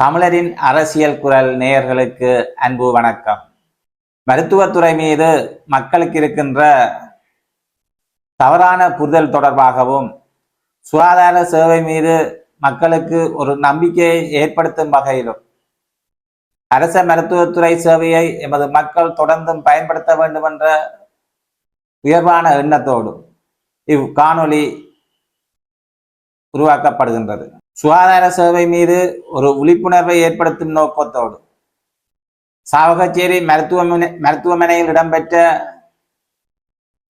தமிழரின் அரசியல் குரல் நேயர்களுக்கு அன்பு வணக்கம். மருத்துவத்துறை மீது மக்களுக்கு இருக்கின்ற தவறான புரிதல் தொடர்பாகவும் சுகாதார சேவை மீது மக்களுக்கு ஒரு நம்பிக்கையை ஏற்படுத்தும் வகையிலும் அரச மருத்துவத்துறை சேவையை எமது மக்கள் தொடர்ந்தும் பயன்படுத்த வேண்டும் என்ற உயர்வான எண்ணத்தோடு இவ் காணொளி உருவாக்கப்படுகின்றது. சுகாதார சேவை மீது ஒரு விழிப்புணர்வை ஏற்படுத்தும் நோக்கத்தோடு சாவகச்சேரி மருத்துவமனை மருத்துவமனையில் இடம்பெற்ற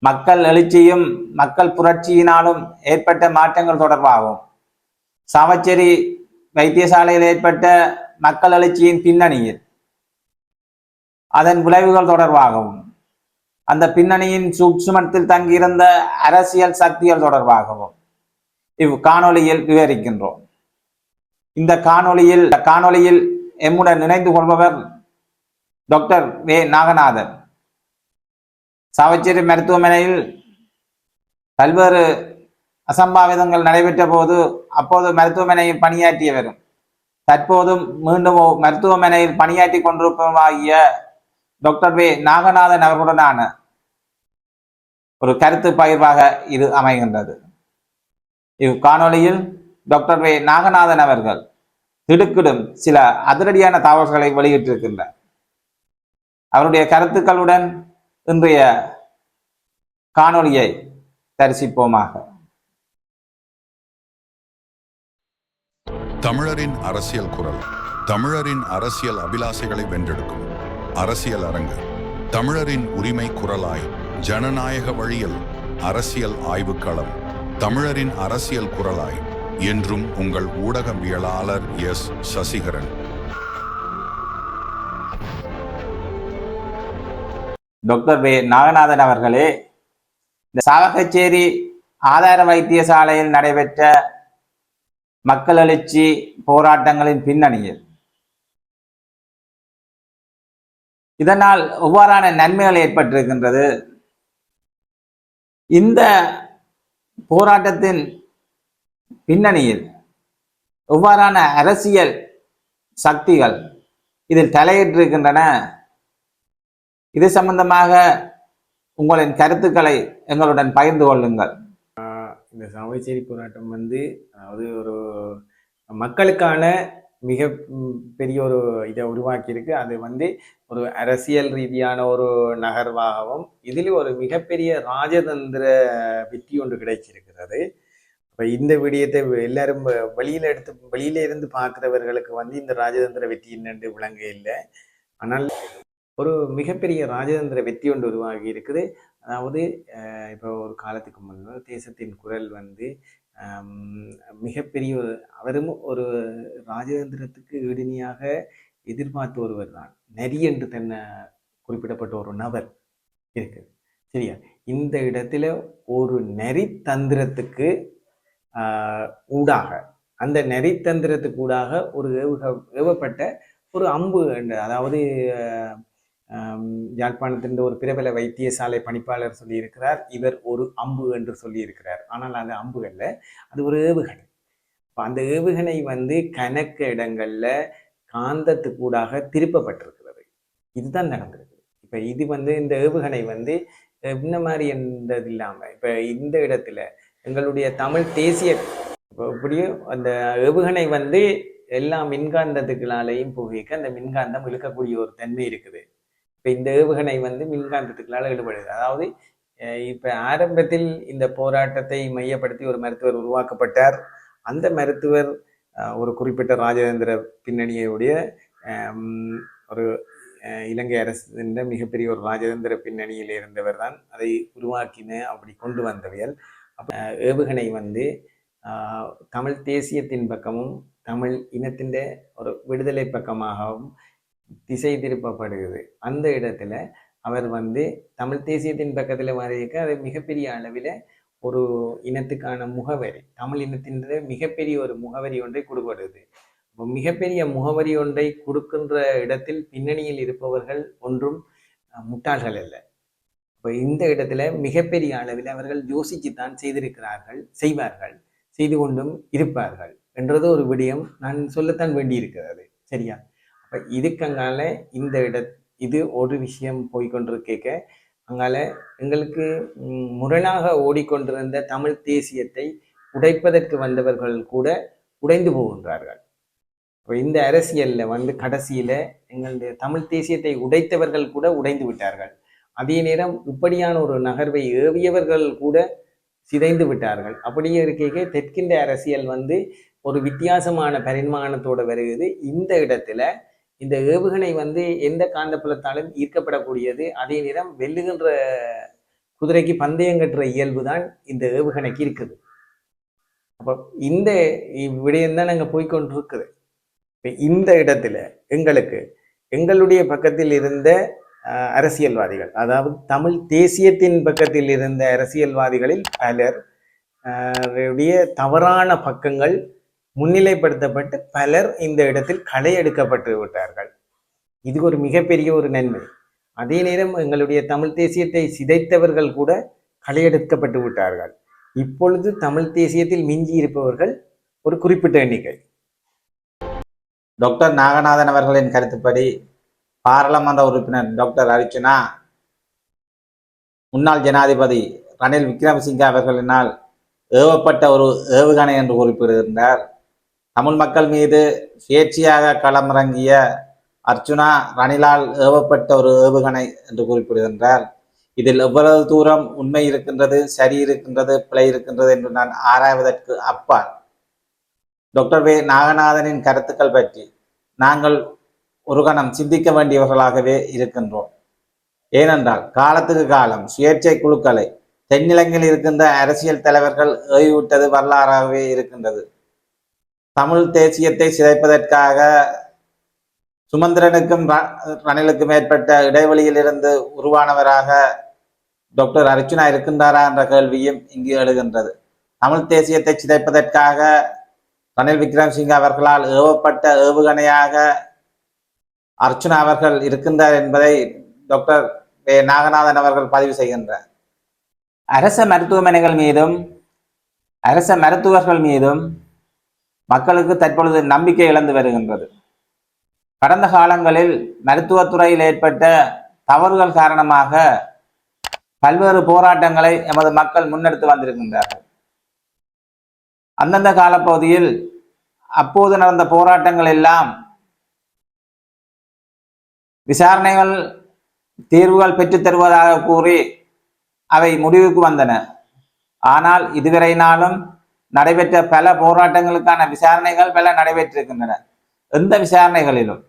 மக்கள் எழுச்சியும் மக்கள் புரட்சியினாலும் ஏற்பட்ட மாற்றங்கள் தொடர்பாகவும் சாவச்சேரி வைத்தியசாலையில் ஏற்பட்ட மக்கள் எழுச்சியின் பின்னணியில் அதன் விளைவுகள் தொடர்பாகவும் அந்த பின்னணியின் சூட்சுமத்தில் தங்கியிருந்த அரசியல் சக்திகள் தொடர்பாகவும் இவ் காணொளியில் விவரிக்கின்றோம். இந்த காணொளியில் காணொளியில் எம்முடன் இணைந்து கொள்பவர் டாக்டர் வே. நாகநாதன். சாவச்சேரி மருத்துவமனையில் பல்வேறு அசம்பாவிதங்கள் நடைபெற்ற போது அப்போது மருத்துவமனையில் பணியாற்றியவரும் தற்போதும் மீண்டும் மருத்துவமனையில் பணியாற்றி கொண்டிருப்பவராகிய டாக்டர் வே. நாகநாதன் அவர்களுடனான ஒரு கருத்து பகிர்வாக இது அமைகின்றது. இவ் காணொளியில் டாக்டர் வே நாகநாதன் அவர்கள் திடுக்கிடும் சில அதிரடியான தகவல்களை வெளியிட்டிருக்கின்றார். அவருடைய கருத்துக்களுடன் இன்றைய காணொளியை தரிசிப்போமாக. தமிழரின் அரசியல் குரல். தமிழரின் அரசியல் அபிலாசைகளை வென்றெடுக்கும். அரசியல் அரங்கு. தமிழரின் உரிமை குரலாய் ஜனநாயக வழியில் அரசியல் ஆய்வுக்களம். தமிழரின் அரசியல் குரலாய் என்றும் உங்கள் ஊடகவியலாளர் எஸ். சசிகரன். டாக்டர் வே. நாகநாதன் அவர்களே இந்த சாவகச்சேரி ஆதார வைத்தியசாலையில் நடைபெற்ற மக்கள் எழுச்சி போராட்டங்களின் பின்னணியில் இதனால் எவ்வாறான நன்மைகள் ஏற்பட்டிருக்கின்றது. இந்த போராட்டத்தின் பின்னணியில் எவ்வாறான அரசியல் சக்திகள் இதில் தலையிட்டிருக்கின்றன? இது சம்பந்தமாக உங்களின் கருத்துக்களை எங்களுடன் பகிர்ந்து கொள்ளுங்கள். இந்த சமச்சேரி போராட்டம் வந்து அதாவது ஒரு மக்களுக்கான மிக பெரிய ஒரு இதை உருவாக்கியிருக்கு. அது வந்து ஒரு அரசியல் ரீதியான ஒரு நகர்வாகவும் இதில் ஒரு மிகப்பெரிய ராஜதந்திர வெற்றி ஒன்று கிடைச்சிருக்கிறது. இப்போ இந்த விடயத்தை எல்லாரும் வெளியில் எடுத்து வெளியில இருந்து பார்க்குறவர்களுக்கு வந்து இந்த ராஜதந்திர வெற்றி என்னென்று விளங்க இல்லை. ஆனால் ஒரு மிகப்பெரிய ராஜதந்திர வெற்றி ஒன்று உருவாகி இருக்குது. அதாவது இப்போ ஒரு காலத்துக்கு முன்பு தேசத்தின் குரல் வந்து மிகப்பெரிய ஒரு அவரும் ஒரு ராஜதந்திரத்துக்கு ஈடினியாக எதிர்பார்த்து ஒருவர் தான் நரி என்று தன்னை குறிப்பிடப்பட்ட ஒரு நபர் இருக்குது. சரியா? இந்த இடத்துல ஒரு நெறித்தந்திரத்துக்கு தந்திரத்துக்கு ஊடாக அந்த நெறித்தந்திரத்துக்கு ஊடாக ஒரு ஏவுக ஏவப்பட்ட ஒரு அம்பு என்ற அதாவது யாழ்ப்பாணத்தின் ஒரு பிரபல வைத்தியசாலை பணிப்பாளர் சொல்லியிருக்கிறார். இவர் ஒரு அம்பு என்று சொல்லியிருக்கிறார். ஆனால் அது அம்பு அல்ல அது ஒரு ஏவுகணை. இப்போ அந்த ஏவுகணை வந்து கணக்க இடங்களில் காந்தத்துக்கூடாக திருப்பப்பட்டிருக்கிறது. இதுதான் நடந்திருக்கு இப்போ இது வந்து இந்த ஏவுகணை வந்து அஹ், இந்த மாதிரி என்றது இல்லாமல் இப்போ இந்த இடத்துல எங்களுடைய தமிழ் தேசிய இப்படியும் அந்த ஏவுகணை வந்து எல்லா மின்காந்தத்துக்களாலையும் புகைக்க அந்த மின்காந்தம் இழுக்கக்கூடிய ஒரு தன்மை இருக்குது. இப்போ இந்த ஏவுகணை வந்து மின்காந்தத்துக்களால் ஈடுபடுது அதாவது இப்போ ஆரம்பத்தில் இந்த போராட்டத்தை மையப்படுத்தி ஒரு மருத்துவர் உருவாக்கப்பட்டார். அந்த மருத்துவர் ஒரு குறிப்பிட்ட ராஜதந்திர பின்னணியுடைய ஒரு இலங்கை இலங்கை அரசின் மிகப்பெரிய ஒரு ராஜதந்திர பின்னணியில் இருந்தவர் தான். அதை உருவாக்கின அப்படி கொண்டு வந்தவியல். அப்போ ஏவுகணை வந்து தமிழ் தேசியத்தின் பக்கமும் தமிழ் இனத்தின் ஒரு விடுதலை பக்கமாகவும் திசை திருப்பப்படுகிறது அந்த இடத்துல அவர் வந்து தமிழ் தேசியத்தின் பக்கத்தில் வரையிருக்க அது மிகப்பெரிய அளவில் ஒரு இனத்துக்கான முகவரி தமிழ் இனத்தின் மிகப்பெரிய ஒரு முகவரி ஒன்றை கொடுக்கப்படுது. அப்போ மிகப்பெரிய முகவரி ஒன்றை கொடுக்கின்ற இடத்தில் பின்னணியில் இருப்பவர்கள் ஒன்றும் முட்டாள்கள் அல்ல. இப்போ இந்த இடத்துல மிகப்பெரிய அளவில் அவர்கள் யோசிச்சுத்தான் செய்திருக்கிறார்கள் செய்வார்கள் செய்து கொண்டும் இருப்பார்கள் என்றது ஒரு விடயம். நான் சொல்லத்தான் வேண்டியிருக்கிறது. சரியா? அப்போ இதுக்கங்கால இந்த இட இது ஒரு விஷயம் போய்கொண்டிருக்க அங்கால எங்களுக்கு முரணாக ஓடிக்கொண்டிருந்த தமிழ் தேசியத்தை உடைப்பதற்கு வந்தவர்கள் கூட உடைந்து போகின்றார்கள். இப்போ இந்த அரசியலில் வந்து கடைசியில் எங்களுடைய தமிழ் தேசியத்தை உடைத்தவர்கள் கூட உடைந்து விட்டார்கள். அதே நேரம் இப்படியான ஒரு நகர்வை ஏவியவர்கள் கூட சிதைந்து விட்டார்கள். அப்படியே இருக்கைக்கு தெற்கின்ற அரசியல் வந்து ஒரு வித்தியாசமான பரிமாணத்தோடு வருகிறது. இந்த இடத்துல இந்த ஏவுகணை வந்து எந்த காந்தப்புலத்தாலும் ஈர்க்கப்படக்கூடியது. அதே நேரம் வெல்லுகின்ற குதிரைக்கு பந்தயம் கட்டுற இயல்பு தான் இந்த ஏவுகணைக்கு இருக்குது. அப்போ இந்த விடயம்தான் நாங்கள் போய்கொண்டிருக்குது இப்போ இந்த இடத்துல எங்களுக்கு எங்களுடைய பக்கத்தில் இருந்த அரசியல்வாதிகள். அதாவது தமிழ் தேசியத்தின் பக்கத்தில் இருந்த அரசியல்வாதிகளில் பலர் உடைய தவறான பக்கங்கள் முன்னிலைப்படுத்தப்பட்டு பலர் இந்த இடத்தில் களை எடுக்கப்பட்டு விட்டார்கள். இது ஒரு மிகப்பெரிய ஒரு நன்மை. அதே நேரம் எங்களுடைய தமிழ் தேசியத்தை சிதைத்தவர்கள் கூட களையெடுக்கப்பட்டு விட்டார்கள். இப்பொழுது தமிழ் தேசியத்தில் மிஞ்சி இருப்பவர்கள் ஒரு குறிப்பிட்ட எண்ணிக்கை. டாக்டர் நாகநாதன் அவர்களின் கருத்துப்படி பாராளுமன்ற உறுப்பினர் டாக்டர் அர்ச்சுனா முன்னாள் ஜனாதிபதி ரணில் விக்ரமசிங்க அவர்களினால் ஏவப்பட்ட ஒரு ஏவுகணை என்று குறிப்பிடுகின்றார் தமிழ் மக்கள் மீது சுயேட்சையாக களமிறங்கிய அர்ச்சுனா ரணிலால் ஏவப்பட்ட ஒரு ஏவுகணை என்று குறிப்பிடுகின்றார் இதில் எவ்வளவு தூரம் உண்மை இருக்கின்றது சரி இருக்கின்றது பிழை இருக்கின்றது என்று நான் ஆராய்வதற்கு அப்பால். டாக்டர் வே. நாகநாதனின் கருத்துக்கள் பற்றி நாங்கள் ஒரு கணம் சிந்திக்க வேண்டியவர்களாகவே இருக்கின்றோம். ஏனென்றால் காலத்துக்கு காலம் சுயேட்சை குழுக்களை தென்னிலங்கையில் இருக்கின்ற அரசியல் தலைவர்கள் ஏவிவிட்டது வரலாறாகவே இருக்கின்றது. தமிழ் தேசியத்தை சிதைப்பதற்காக சுமந்திரனுக்கும் ரணிலுக்கும் ஏற்பட்ட இடைவெளியில் இருந்து உருவானவராக டாக்டர் அர்ச்சுனா இருக்கின்றாரா என்ற கேள்வியும் இங்கு எழுகின்றது. தமிழ் தேசியத்தை சிதைப்பதற்காக ரணில் விக்ரம்சிங் அவர்களால் ஏவப்பட்ட ஏவுகணையாக அர்ச்சுனா அவர்கள் இருக்கின்றார் என்பதை டாக்டர் நாகநாதன் அவர்கள் பதிவு செய்கின்றார். அரச மருத்துவமனைகள் மீதும் அரச மருத்துவர்கள் மீதும் மக்களுக்கு தற்பொழுது நம்பிக்கை இழந்து வருகின்றது. கடந்த காலங்களில் மருத்துவத்துறையில் ஏற்பட்ட தவறுகள் காரணமாக பல்வேறு போராட்டங்களை எமது மக்கள் முன்னெடுத்து வந்திருக்கின்றார்கள். அந்தந்த காலப்பகுதியில் அப்போது நடந்த போராட்டங்கள் எல்லாம் விசாரணைகள் தீர்வுகள் பெற்றுத் தருவதாக கூறி அவை முடிவுக்கு வந்தன. ஆனால் இதுவரை நாளும் நடைபெற்ற பல போராட்டங்களுக்கான விசாரணைகள் பல நடைபெற்றிருக்கின்றன. எந்த விசாரணைகளிலும்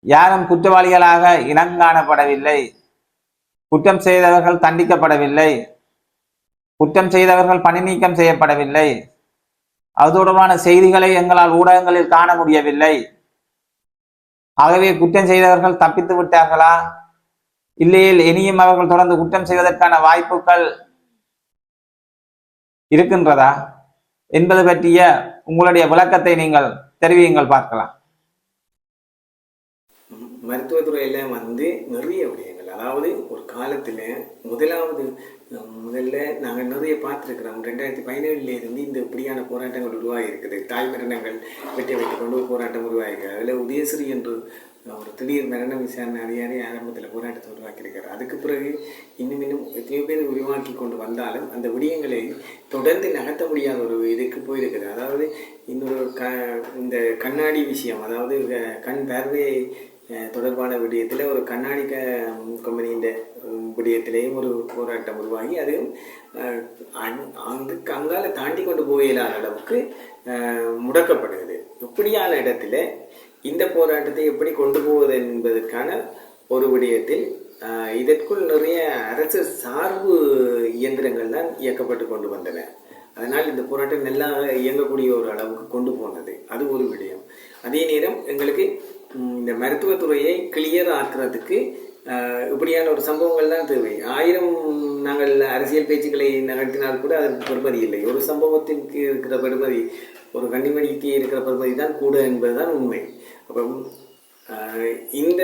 யாரும் குற்றவாளிகளாக இனங்காணப்படவில்லை குற்றம் செய்தவர்கள் தண்டிக்கப்படவில்லை. குற்றம் செய்தவர்கள் பணி நீக்கம் செய்யப்படவில்லை. அது தொடர்பான செய்திகளை எங்களால் ஊடகங்களில் காண முடியவில்லை. ஆகவே குற்றம் செய்தவர்கள் தப்பித்து விட்டார்களா? இல்லையில் இனியும் அவர்கள் தொடர்ந்து குற்றம் செய்வதற்கான வாய்ப்புகள் இருக்கின்றதா? என்பது பற்றிய உங்களுடைய விளக்கத்தை நீங்கள் தெரிவியுங்கள் பார்க்கலாம். மருத்துவத்துறையில் வந்து நிறைய விடயங்கள். அதாவது ஒரு காலத்தில் முதலாவது முதல்ல நாங்கள் நிறைய பார்த்துருக்குறோம். ரெண்டாயிரத்தி பதினேழுல இருந்து இந்த இப்படியான போராட்டங்கள் உருவாகி இருக்குது தாய் மரணங்கள் வெட்டி வைத்துக் கொண்டு ஒரு போராட்டம் உருவாகிருக்கு அதில் உதயஸ்ரீ என்று ஒரு திடீர் மரண விசாரணை அதிகாரி ஆரம்பத்தில் போராட்டத்தை உருவாக்கியிருக்கார். அதுக்கு பிறகு இன்னும் இன்னும் எத்தனையோ பேர் உருவாக்கி கொண்டு வந்தாலும் அந்த விடயங்களை தொடர்ந்து நகர்த்த முடியாத ஒரு இதுக்கு போயிருக்குது. அதாவது இன்னொரு க இந்த கண்ணாடி விஷயம் அதாவது கண் பார்வையை தொடர்பான விடயத்தில் ஒரு கண்ணாடி க கம்பெனியின் விடயத்திலேயும் ஒரு போராட்டம் உருவாகி அது அங்கு அங்கால தாண்டி கொண்டு போயிடாத அளவுக்கு முடக்கப்படுகிறது. இப்படியான இடத்துல இந்த போராட்டத்தை எப்படி கொண்டு போவது என்பதற்கான ஒரு விடயத்தில் இதற்குள் நிறைய அரசு சார்பு இயந்திரங்கள் தான் இயக்கப்பட்டு கொண்டு வந்தன. அதனால் இந்த போராட்டம் நல்லா இயங்கக்கூடிய ஒரு அளவுக்கு கொண்டு போனது. அது ஒரு விடயம். அதே நேரம் எங்களுக்கு இந்த மருத்துவத்துறையை கிளியர் ஆக்குறதுக்கு இப்படியான ஒரு சம்பவங்கள் தான் தேவை. ஆயிரம் நாங்கள் அரசியல் பேச்சுக்களை நகர்த்தினால் கூட அதற்கு பெறுமதி இல்லை. ஒரு சம்பவத்திற்கு இருக்கிற பெறுமதி ஒரு கண்ணிமணிக்கு இருக்கிற பெறுமதி தான் கூட என்பதுதான் உண்மை. அப்போ இந்த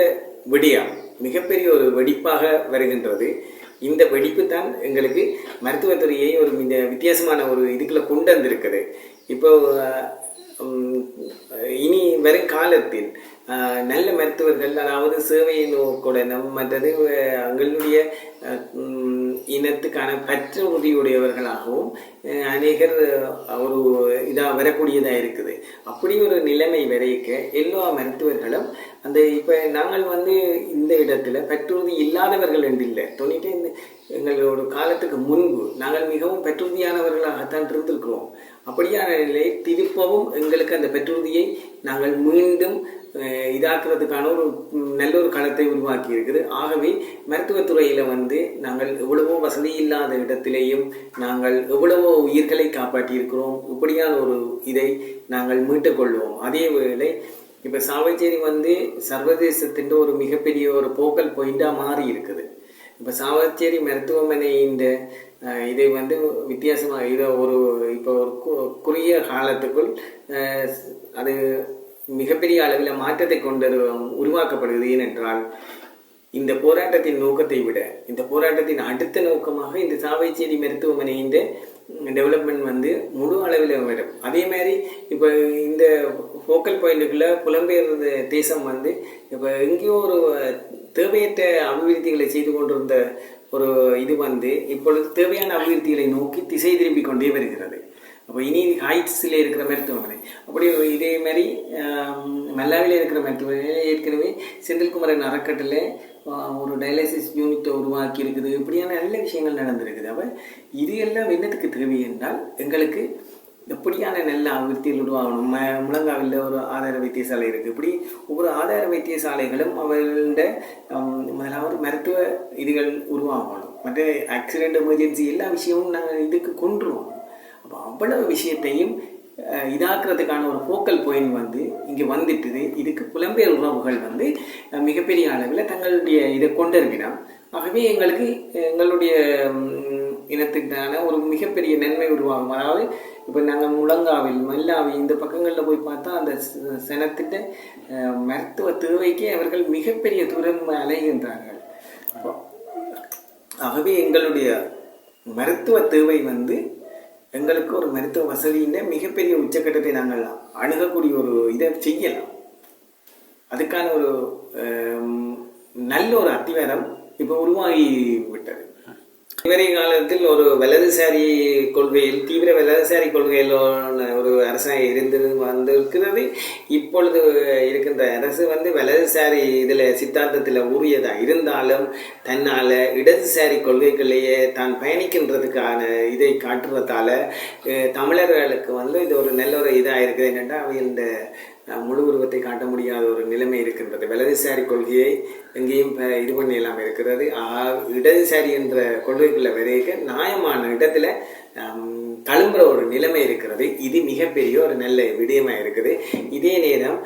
விடியம் மிகப்பெரிய ஒரு வெடிப்பாக வருகின்றது. இந்த வெடிப்பு தான் எங்களுக்கு மருத்துவத்துறையை ஒரு வித்தியாசமான ஒரு இதுக்குள்ள கொண்டு வந்திருக்குது. இப்போ இனி வரும் காலத்தில் நல்ல மருத்துவர்கள் அதாவது சேவையை நோக்குடனும் மற்றது எங்களுடைய இனத்துக்கான பற்று உறுதியுடையவர்களாகவும் அநேகர் ஒரு இதாக வரக்கூடியதாக இருக்குது. அப்படி ஒரு நிலைமை வரைக்க எல்லா மருத்துவர்களும் அந்த இப்போ நாங்கள் வந்து இந்த இடத்துல பற்றுறுதி இல்லாதவர்கள் என்று இல்லை. தொண்ணூற்றி எங்களோட காலத்துக்கு முன்பு நாங்கள் மிகவும் பெற்றுறுதியானவர்களாகத்தான் இருந்திருக்கிறோம். அப்படியான நிலை திருப்பவும் எங்களுக்கு அந்த பெற்றுறுதியை நாங்கள் மீண்டும் இதாக்குறதுக்கான ஒரு நல்ல ஒரு களத்தை உருவாக்கி இருக்குது ஆகவே மருத்துவத்துறையில் வந்து நாங்கள் எவ்வளவோ வசதி இல்லாத இடத்திலேயும் நாங்கள் எவ்வளவோ உயிர்களை காப்பாற்றி இருக்கிறோம் இப்படியான ஒரு இதை நாங்கள் மீட்டுக்கொள்வோம். அதே வேளை இப்போ சாவச்சேரி வந்து சர்வதேசத்தின் ஒரு மிகப்பெரிய ஒரு போக்கல் பாயிண்டாக மாறி இருக்குது இப்போ சாவச்சேரி மருத்துவமனை இந்த இதை வந்து வித்தியாசமாக இதை ஒரு இப்போ ஒரு குறுகிய காலத்துக்குள் அஹ், அது மிகப்பெரிய அளவில் மாற்றத்தை கொண்டு உருவாக்கப்படுகிறது. ஏனென்றால் இந்த போராட்டத்தின் நோக்கத்தை விட இந்த போராட்டத்தின் அடுத்த நோக்கமாக இந்த சாவைச்சேரி மருத்துவமனையின் டெவலப்மெண்ட் வந்து முழு அளவில் வரும். அதே மாதிரி இப்போ இந்த ஃபோக்கல் பாயிண்ட்டுக்குள்ள புலம்பெயர் தேசம் வந்து இப்போ எங்கேயோ ஒரு தேவையற்ற அபிவிருத்திகளை செய்து கொண்டிருந்த ஒரு இது வந்து இப்பொழுது தேவையான அபிவிருத்திகளை நோக்கி திசை திரும்பி கொண்டே வருகிறது. அப்போ இனி ஹைட்ஸில் இருக்கிற மருத்துவமனை. அப்படி இதே மாதிரி மல்லாவில் இருக்கிற மருத்துவமனை ஏற்கனவே செந்தில்குமரன் அறக்கட்டில் ஒரு டயாலிசிஸ் யூனிட்டை உருவாக்கி இருக்குது. இப்படியான நல்ல விஷயங்கள் நடந்திருக்குது. அப்போ இது எல்லாம் என்னத்துக்கு தேவை என்றால் எங்களுக்கு எப்படியான நல்ல அபிவிருத்திகள் உருவாகணும் ம முழங்காவில் ஒரு ஆதார வைத்தியசாலை இருக்குது இப்படி ஒவ்வொரு ஆதார வைத்தியசாலைகளும் அவர்கள முதலாவது மருத்துவ இதுகள் உருவாகணும். மற்ற ஆக்சிடென்ட் எமர்ஜென்சி எல்லா விஷயமும் நாங்கள் இதுக்கு கொண்டுருவோம் அப்போ அவ்வளவு விஷயத்தையும் இதாக்குறதுக்கான ஒரு ஃபோக்கல் பாயிண்ட் வந்து இங்கே வந்துட்டுது. இதுக்கு புலம்பெயர் உறவுகள் வந்து மிகப்பெரிய அளவில் தங்களுடைய இதை கொண்டிருக்கிறான் ஆகவே எங்களுக்கு எங்களுடைய இனத்துக்கான ஒரு மிகப்பெரிய நன்மை உருவாகும். அதாவது இப்போ நாங்கள் முழங்காவில் மல்லாவி இந்த பக்கங்களில் போய் பார்த்தா அந்த ச- சனத்திட்ட மருத்துவ தேவைக்கு அவர்கள் மிகப்பெரிய தூரம் அலைகின்றார்கள். அப்போ ஆகவே எங்களுடைய மருத்துவ தேவை வந்து எங்களுக்கு ஒரு மருத்துவ வசதியின் மிகப்பெரிய உச்சக்கட்டத்தை நாங்கள் அணுகக்கூடிய ஒரு இதை செய்யலாம். அதுக்கான ஒரு நல்ல ஒரு அத்திவாரம் இப்போ உருவாகி விட்டது. இவரை காலத்தில் ஒரு வலதுசாரி கொள்கையில் தீவிர வலதுசாரி கொள்கையில் ஒரு அரசாங்கம் இருந்து வந்திருக்கிறது. இப்பொழுது இருக்கின்ற அரசு வந்து வலதுசாரி இதில் சித்தாந்தத்தில் ஊறியதா இருந்தாலும் தன்னால் இடதுசாரி கொள்கைகளையே தான் பயணிக்கின்றதுக்கான இதை காட்டுறதால தமிழர்களுக்கு வந்து இது ஒரு நல்ல ஒரு இதாக இருக்குது என்னென்னா அவை இந்த முழு உருவத்தை காட்ட முடியாத ஒரு நிலைமை இருக்கின்றது. வலதுசாரி கொள்கையை எங்கேயும் ப- இது பண்ணலாம் இருக்கிறது. இடதுசாரி என்ற கொள்கைக்குள்ள வரைக்க நியாயமான இடத்துல ஹம், தழும்புற ஒரு நிலைமை இருக்கிறது. இது மிகப்பெரிய ஒரு நல்ல விடயமாக இருக்குது. இதே நேரம்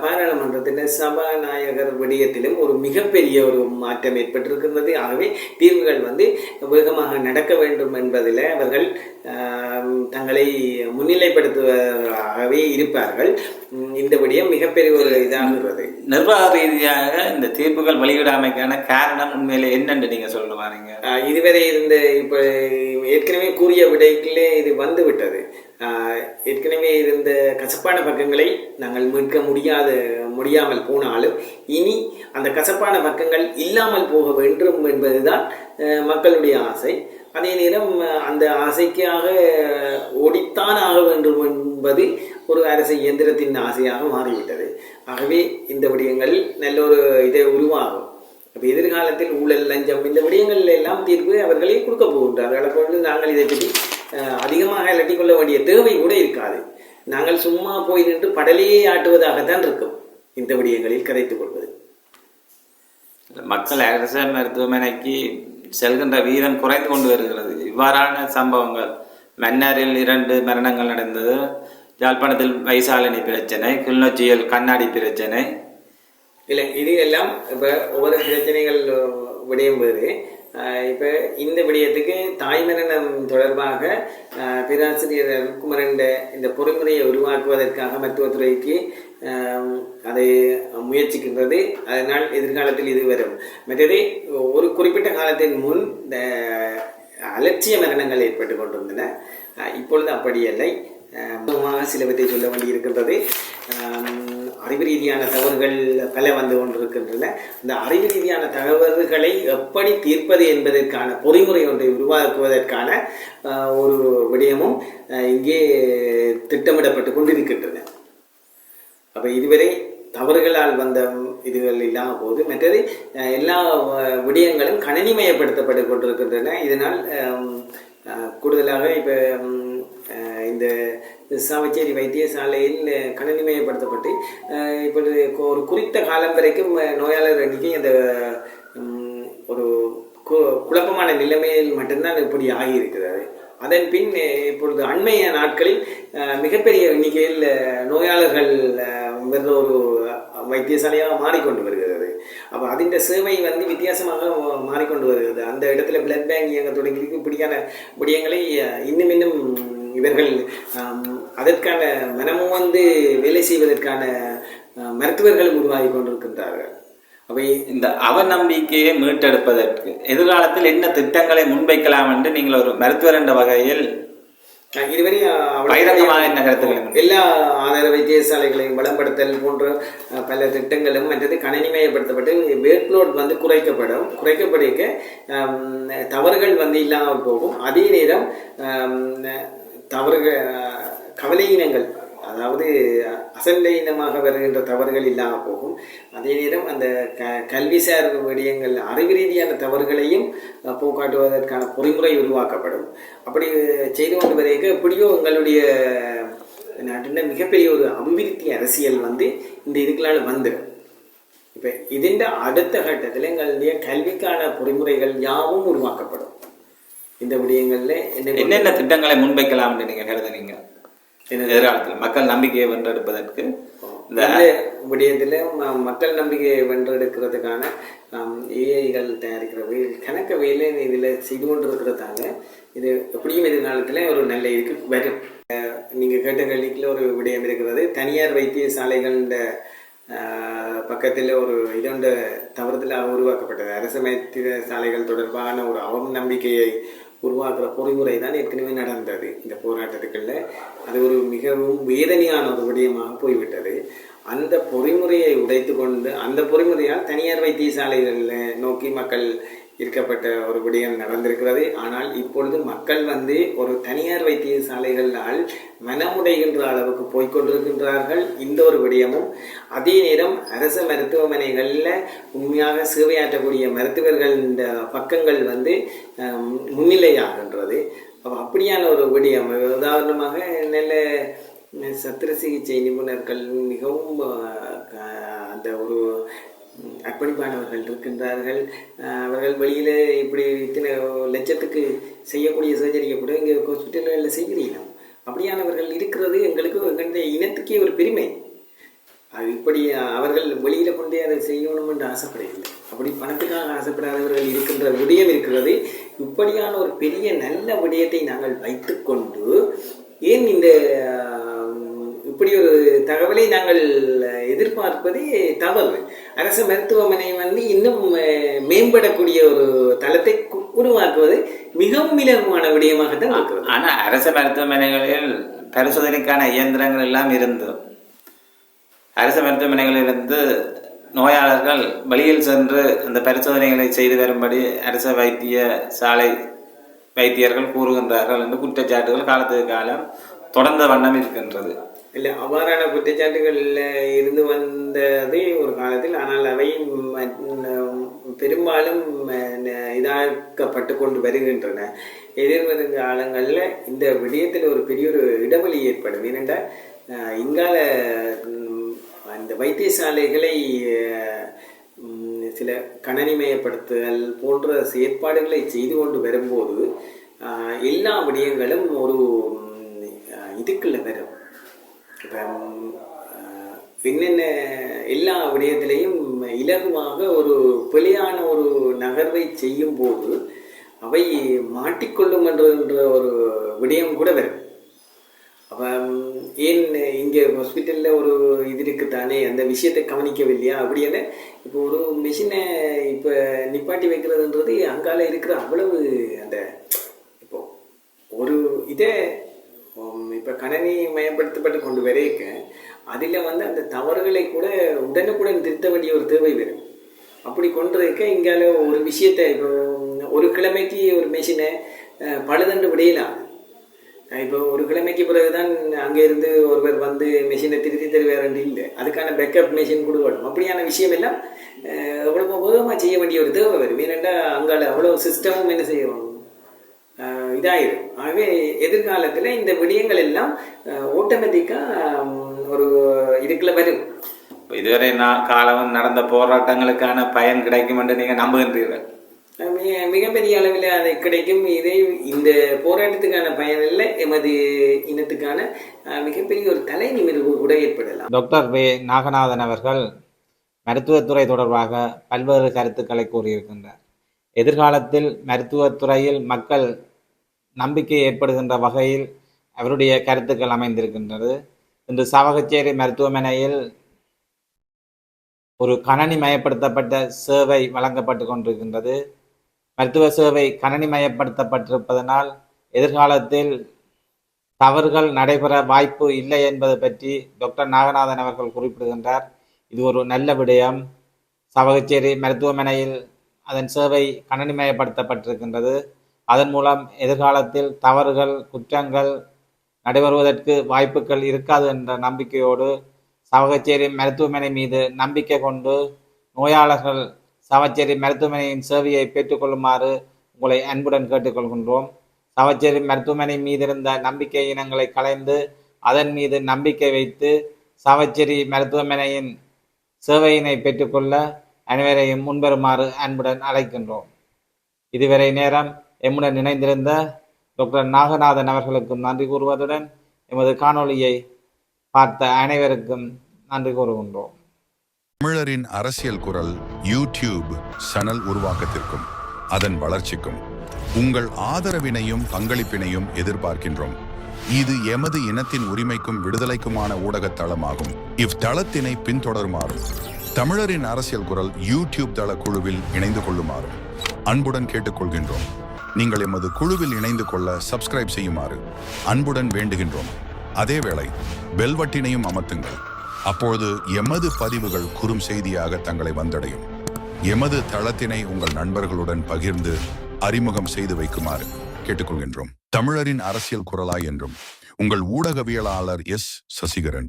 பாராளுமன்றத்தில் சபாநாயகர் விடயத்திலும் ஒரு மிகப்பெரிய ஒரு மாற்றம் ஏற்பட்டிருக்கின்றது. ஆகவே தீர்வுகள் வந்து வேகமாக நடக்க வேண்டும் என்பதில் அவர்கள் தங்களை முன்னிலைப்படுத்துவதாகவே இருப்பார்கள். இந்த விடயம் மிகப்பெரிய ஒரு இதாகிறது நிர்வாக ரீதியாக இந்த தீர்ப்புகள் வெளியிடாமைக்கான காரணம் உண்மையில என்னன்னு நீங்க சொல்ல வரீங்க? ஆஹ் இதுவரை இருந்த இப்ப ஏற்கனவே கூறிய விடைகளே இது வந்து விட்டது ஆஹ் ஏற்கனவே இருந்த கசப்பான பக்கங்களை நாங்கள் மீட்க முடியாத முடியாமல் போனாலும் இனி அந்த கசப்பான பக்கங்கள் இல்லாமல் போக வேண்டும் என்பதுதான் மக்களுடைய ஆசை. அதே நேரம் அந்த ஆசைக்காக ஓடித்தான் ஆக வேண்டும் என்பது ஒரு அரசு இயந்திரத்தின் ஆசையாக மாறிவிட்டது. ஆகவே இந்த விடயங்கள் நல்ல ஒரு இதை உருவாகும். அப்ப எதிர்காலத்தில் ஊழல் லஞ்சம் இந்த விடயங்கள் எல்லாம் தீர்வு அவர்களே கொடுக்க போகின்றார்கள். அப்பொழுது நாங்கள் இதை பற்றி அஹ், அதிகமாக அலட்டிக் கொள்ள வேண்டிய தேவை கூட இருக்காது. நாங்கள் சும்மா போய் நின்று படலையே ஆட்டுவதாகத்தான் இருக்கும். இந்த விடயங்களில் கதைத்துக் கொள்வது. மக்கள் அரச மருத்துவமனைக்கு செல்கின்ற வீதம் குறைந்து கொண்டு வருகிறது. இவ்வாறான சம்பவங்கள் மன்னாரில் இரண்டு மரணங்கள் நடந்தது. யாழ்ப்பாணத்தில் வைசாலினி பிரச்சனை கிளிநொச்சியில் கண்ணாடி பிரச்சனை. இல்லை இது எல்லாம் இப்போ ஒவ்வொரு பிரச்சனைகள் விடையும் போது இப்போ இந்த விடயத்துக்கு தாய்மரணம் தொடர்பாக பேராசிரியர் குமரன் இந்த பொறிமுறையை உருவாக்குவதற்காக மருத்துவத்துறைக்கு அதை முயற்சிக்கின்றது. அதனால் எதிர்காலத்தில் இது வரும். மற்றது ஒரு குறிப்பிட்ட காலத்தின் முன் இந்த அலட்சிய மரணங்கள் ஏற்பட்டு கொண்டிருந்தன. இப்பொழுது அப்படியில்லை சிலவற்றை சொல்ல வேண்டியிருக்கின்றது அறிவு ரீதியான தவறுகள் பல வந்து கொண்டிருக்கின்றன. இந்த அறிவு ரீதியான தகவல்களை எப்படி தீர்ப்பது என்பதற்கான பொறிமுறை ஒன்றை உருவாக்குவதற்கான ஒரு விடயமும் இங்கே திட்டமிடப்பட்டு கொண்டிருக்கின்றன. அப்போ இதுவரை தவறுகளால் வந்த இதுகள் இல்லாமல் போது மற்றது எல்லா விடயங்களும் கணினிமயப்படுத்தப்பட்டு கொண்டிருக்கின்றன. இதனால் கூடுதலாக இப்போ இந்த சாவச்சேரி வைத்தியசாலையில் அஹ், கணினிமயப்படுத்தப்பட்டு இப்பொழுது ஒரு குறித்த காலம் வரைக்கும் நோயாளர் எண்ணிக்கை அந்த ஒரு கு- குழப்பமான நிலைமையில் மட்டும்தான் இப்படி ஆகியிருக்கிறது. அதன் பின் இப்பொழுது அண்மைய நாட்களில் மிகப்பெரிய எண்ணிக்கையில் நோயாளர்கள் வந்து ஒரு வைத்தியசாலையாக மாறிக்கொண்டு வருகிறது. அப்போ அதின் சேவை வந்து வித்தியாசமாக மாறிக்கொண்டு வருகிறது. அந்த இடத்துல பிளட் பேங்க் இயங்க தொடங்கி இப்படியான விடயங்களை இன்னும் இன்னும் இவர்கள் அதற்கான மனமும் வந்து வேலை செய்வதற்கான மருத்துவர்களும் உருவாகி கொண்டிருக்கின்றார்கள். அவை இந்த அவநம்பிக்கையை மீட்டெடுப்பதற்கு எதிர்காலத்தில் என்ன திட்டங்களை முன்வைக்கலாம் என்று நீங்கள் ஒரு மருத்துவர் என்ற வகையில் இதுவரை எல்லா ஆதார வைத்தியசாலைகளையும் வளப்படுத்தல் போன்ற பல திட்டங்களும் மற்றது கணினிமயப்படுத்தப்பட்டு வேட்லோட் வந்து குறைக்கப்படும். குறைக்கப்படுக ஹம், தவறுகள் வந்து இல்லாமல் போகும். அதே நேரம் தவறுகள் கவலையினங்கள் அதாவது அசல் வருகின்ற தவறுகள் இல்லாமல் போகும். அதே நேரம் அந்த க கல்விசார் விடயங்கள் அறிவு ரீதியான தவறுகளையும் போக்காட்டுவதற்கான பொறிமுறை உருவாக்கப்படும். அப்படி செய்து கொண்டு வரைக்க எப்படியோ எங்களுடைய நாட்டின் மிகப்பெரிய ஒரு அபிவிருத்தி அரசியல் வந்து இந்த இதுக்களால் வந்துடும். இப்போ இதன் அடுத்த கட்டத்தில் எங்களுடைய கல்விக்கான பொறிமுறைகள் யாவும் உருவாக்கப்படும். இந்த விடயங்கள்ல என்ன என்னென்ன திட்டங்களை முன்வைக்கலாம் நீங்க கருதுனீங்க? எதிர்காலத்தில் மக்கள் நம்பிக்கையை வென்றெடுப்பதற்கு. இந்த விடயத்தில் மக்கள் நம்பிக்கையை வென்றெடுக்கிறதுக்கான ஏஐகள் தயாரிக்கிறது கணக்க வேலை இதில் செய்து கொண்டிருக்கிறதாங்க இது எப்படியும் எதிர்காலத்தில் ஒரு நல்ல இதுக்கு வரும். அஹ், நீங்க கேட்ட கேள்விக்குள்ள ஒரு விடயம் இருக்கிறது. தனியார் வைத்தியசாலைகள பக்கத்தில் ஒரு இதொண்ட தவறுதலாக உருவாக்கப்பட்டது. அரசு வைத்தியசாலைகள் தொடர்பான ஒரு அவம் நம்பிக்கையை உருவாக்குற பொறிமுறை தான் ஏற்கனவே நடந்தது இந்த போராட்டத்துக்குள்ள. அது ஒரு மிகவும் வேதனையான ஒரு விடயமாக போய்விட்டது. அந்த பொறிமுறையை உடைத்து கொண்டு அந்த பொறிமுறையால் தனியார் வைத்தியசாலைகளில் நோக்கி மக்கள் இருக்கப்பட்ட ஒரு விடயம் நடந்திருக்கிறது. ஆனால் இப்பொழுது மக்கள் வந்து ஒரு தனியார் வைத்தியசாலைகளால் மனமுடைகின்ற அளவுக்கு போய்கொண்டிருக்கின்றார்கள் இந்த ஒரு விடயமும் அதே நேரம் அரசு மருத்துவமனைகளில் உண்மையாக சேவையாற்றக்கூடிய மருத்துவர்கள் இந்த பக்கங்கள் வந்து முன்னிலையாகின்றது. அப்படியான ஒரு விடயம் உதாரணமாக நல்ல சத்திர சிகிச்சை நிபுணர்கள் மிகவும் அந்த ஒரு அர்ப்பணிப்பானவர்கள் இருக்கின்றார்கள். அவர்கள் வெளியில் இப்படி இத்தனை லட்சத்துக்கு செய்யக்கூடிய சர்ஜரியை கூட இங்கே ஹாஸ்பிட்டல்களில் செய்கிறீங்க அப்படியானவர்கள் இருக்கிறது எங்களுக்கு எங்களுடைய இனத்துக்கே ஒரு பெருமை. அது இப்படி அவர்கள் வெளியில் கொண்டே அதை செய்யணும் என்று ஆசைப்படவில்லை. அப்படி பணத்துக்காக ஆசைப்படாதவர்கள் இருக்கின்ற விடயம் இருக்கிறது. இப்படியான ஒரு பெரிய நல்ல விடயத்தை நாங்கள் வைத்துக்கொண்டு ஏன் இந்த இப்படி ஒரு தகவலை நாங்கள் எதிர்பார்ப்பதே தவறு. அரசு மருத்துவமனை வந்து இன்னும் மேம்படக்கூடிய ஒரு தளத்தை உருவாக்குவது மிகவும் இலகுவான விடயமாகத்தான் இருக்கிறது. ஆனா அரசு மருத்துவமனைகளில் பரிசோதனைக்கான இயந்திரங்கள் எல்லாம் இருந்து அரசு மருத்துவமனைகளிலிருந்து நோயாளர்கள் வெளியில் சென்று அந்த பரிசோதனைகளை செய்து வரும்படி அரசு வைத்திய சாலை வைத்தியர்கள் கூறுகின்றார்கள் என்று குற்றச்சாட்டுகள் காலத்துக்கு காலம் தொடர்ந்த வண்ணம் இருக்கின்றது. இல்லை அவ்வாறான குற்றச்சாட்டுகளில் இருந்து வந்தது ஒரு காலத்தில். ஆனால் அவை பெரும்பாலும் இதாக்கப்பட்டு கொண்டு வருகின்றன. எதிர்வரும் காலங்களில் இந்த விடயத்தில் ஒரு பெரிய ஒரு இடைவெளி ஏற்படும். ஏனென்றால் இங்கால அந்த வைத்தியசாலைகளை சில கணனிமயப்படுத்துதல் போன்ற செயற்பாடுகளை செய்து கொண்டு வரும்போது எல்லா விடயங்களும் ஒரு இதுக்குள்ள வரும் இப்போ என்னென்ன எல்லா விடயத்திலையும் இலகுவாக ஒரு பிழையான ஒரு நகர்வை செய்யும் போது அவை மாட்டிக்கொள்ளும் என்ற ஒரு விடயம் கூட வரும். அப்போ ஏன் இங்கே ஹாஸ்பிட்டலில் ஒரு இது இருக்குத்தானே அந்த விஷயத்தை கவனிக்கவில்லையா அப்படின்னு இப்போ ஒரு மிஷினை இப்போ நிப்பாட்டி வைக்கிறதுன்றது அங்கால இருக்கிற அவ்வளவு அந்த இப்போ ஒரு இதை இப்போ கணினி மயப்படுத்தப்பட்டு கொண்டு வரைக்க அதில் வந்து அந்த தவறுகளை கூட உடனுக்குடன் திருத்த வேண்டிய ஒரு தேவை வரும் அப்படி கொண்டிருக்க இங்கால ஒரு விஷயத்தை இப்போ ஒரு கிழமைக்கு ஒரு மிஷினை பழுதண்டு விடையலாம் இப்போ ஒரு கிழமைக்கு பிறகுதான் அங்கே இருந்து ஒருவர் வந்து மிஷினை திருத்தி தருவாருன்னு இல்லை. அதுக்கான பேக்கப் மெஷின் கூட வரும் அப்படியான விஷயம் எல்லாம் எவ்வளவு வேகமாக செய்ய வேண்டிய ஒரு தேவை வரும் ஏனென்றால் அங்கால அவ்வளோ சிஸ்டமும் என்ன செய்யணும் இதாயிரும். ஆகவே எதிர்காலத்தில் இந்த விடயங்கள் எல்லாம் ஆட்டோமேட்டிக்காக ஒரு இதுக்குள்ள வரும். இதுவரை நான் காலம் நடந்த போராட்டங்களுக்கான பயன் கிடைக்கும் என்று நீங்கள் நம்புகின்றீர்கள். மிக மிகப்பெரிய அளவில் அது கிடைக்கும். இதை இந்த போராட்டத்துக்கான பயனில் எமது இனத்துக்கான மிகப்பெரிய ஒரு தலை நிமிர்வு கூட ஏற்படலாம். டாக்டர் வே நாகநாதன் அவர்கள் மருத்துவத்துறை தொடர்பாக பல்வேறு கருத்துக்களை கூறியிருக்கின்றார். எதிர்காலத்தில் மருத்துவத்துறையில் மக்கள் நம்பிக்கை ஏற்படுகின்ற வகையில் அவருடைய கருத்துக்கள் அமைந்திருக்கின்றது. இன்று சாவகச்சேரி மருத்துவமனையில் ஒரு கணனி மயப்படுத்தப்பட்ட சேவை வழங்கப்பட்டு கொண்டிருக்கின்றது. மருத்துவ சேவை கணனி மயப்படுத்தப்பட்டிருப்பதனால் எதிர்காலத்தில் தவறுகள் நடைபெற வாய்ப்பு இல்லை என்பது பற்றி டாக்டர் நாகநாதன் அவர்கள் குறிப்பிடுகின்றார். இது ஒரு நல்ல விடயம். சவகச்சேரி மருத்துவமனையில் அதன் சேவை கணனிமயப்படுத்தப்பட்டிருக்கின்றது அதன் மூலம் எதிர்காலத்தில் தவறுகள் குற்றங்கள் நடைபெறுவதற்கு வாய்ப்புகள் இருக்காது என்ற நம்பிக்கையோடு சவகச்சேரி மருத்துவமனை மீது நம்பிக்கை கொண்டு நோயாளர்கள் சவச்சேரி மருத்துவமனையின் சேவையை பெற்றுக்கொள்ளுமாறு உங்களை அன்புடன் கேட்டுக்கொள்கின்றோம். சவச்சேரி மருத்துவமனை மீதிருந்த நம்பிக்கை இனங்களை கலைந்து அதன் மீது நம்பிக்கை வைத்து சவச்சேரி மருத்துவமனையின் சேவையினை பெற்றுக்கொள்ள அனைவரையும் முன்வருமாறு அன்புடன் அழைக்கின்றோம். இதுவரை நேரம் எம்முடன் இணைந்திருந்த டாக்டர் நாகநாதன் அவர்களுக்கும் நன்றி கூறுவதுடன் எமது காணொளியை பார்த்த அனைவருக்கும் நன்றி கூறுகின்றோம். தமிழரின் அரசியல் குரல் யூடியூப் சேனல் உருவாக்கத்திற்கும் அதன் வளர்ச்சிக்கும் உங்கள் ஆதரவினையும் பங்களிப்பினையும் எதிர்பார்க்கின்றோம். இது எமது இனத்தின் உரிமைக்கும் விடுதலைக்குமான ஊடகத் தளமாகும். இவ்தளத்தினை பின்தொடருமாறும் தமிழரின் அரசியல் குரல் யூடியூப் தள குழுவில் இணைந்து கொள்ளுமாறும் அன்புடன் கேட்டுக்கொள்கின்றோம். நீங்கள் எமது குழுவில் இணைந்து கொள்ள சப்ஸ்கிரைப் செய்யுமாறு அன்புடன் வேண்டுகின்றோம். அதேவேளை பெல்வட்டினையும் அமர்த்துங்கள். அப்பொழுது எமது பதிவுகள் குறும் செய்தியாக தங்களை வந்தடையும். எமது தளத்தினை உங்கள் நண்பர்களுடன் பகிர்ந்து அறிமுகம் செய்து வைக்குமாறு கேட்டுக்கொள்கின்றோம். தமிழரின் அரசியல் குரலாய் என்றும் உங்கள் ஊடகவியலாளர் எஸ். சசிகரன்.